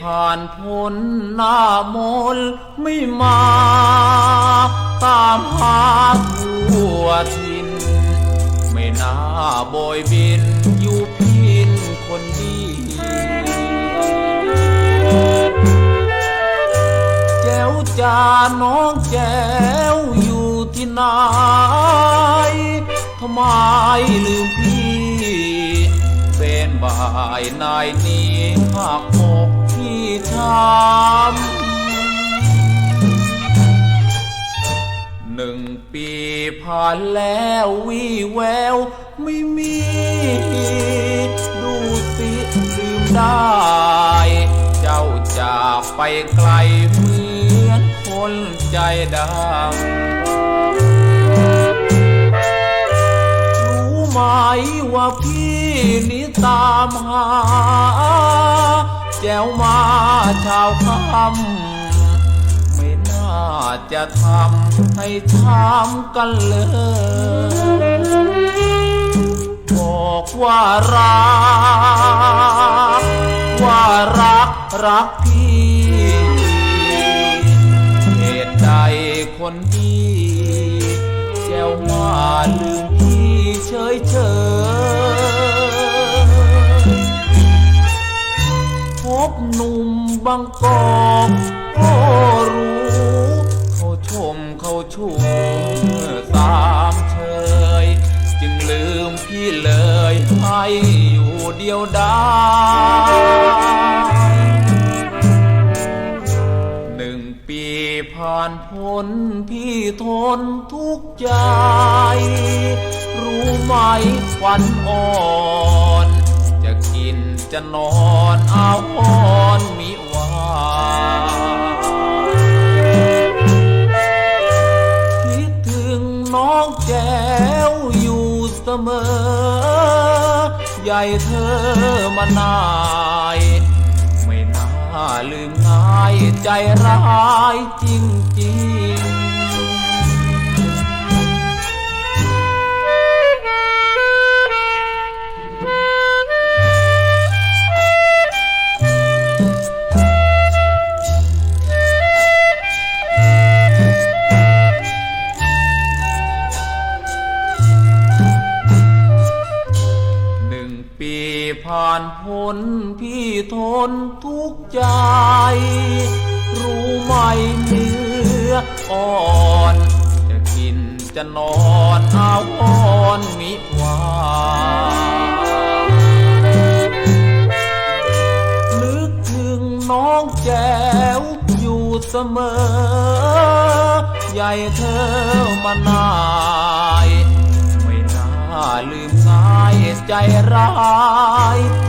ผ่านพ้นหน้ามนไม่มา ตามหาทั่วทิน ไม่น่าโบยบินอยู่พินคนดีแจ้วจาน้องแจ้วอยู่ที่ไหนทำไมลืมพี่ เป็นบ่ายนายนี้หัก อกพี่ช้ำหนึ่งปีผ่านแล้ววิแววไม่มี ดูสิลืมได้ เจ้าจากไปไกลเหมือนคนใจดำรู้ไหมว่าพี่นี้ตามหา แจ้วมาชาวคำไม่น่าจะทำให้ช้ำกันเลยบอกว่ารัก ว่ารักรักพี่เหตุใดคนดีแก้วมาลืมพี่เฉยเฉย หนุ่มบางกอกก็รู้ เขาชมเขาชูสามเชย จึงลืมพี่เลยให้อยู่เดียวดายหนึ่งปีผ่านพ้นพี่ทนทุกข์ใจ รู้ไหมควันอ่อน นจะนอนเอาวอนมิวาคิดถึงน้องแก้วอยู่เสมอ ใหญ่เธอมานาย ไม่น่าลืมง่ายใจร้ายจริงๆ ผ่านพ้นพี่ทนทุกใจ รู้ไหมเนื้ออ่อนจะกินจะนอนเอาอ่อนมิวานึกถึงน้องแก้วอยู่เสมอ ใหญ่เธอมานาน ใจร้ายจริง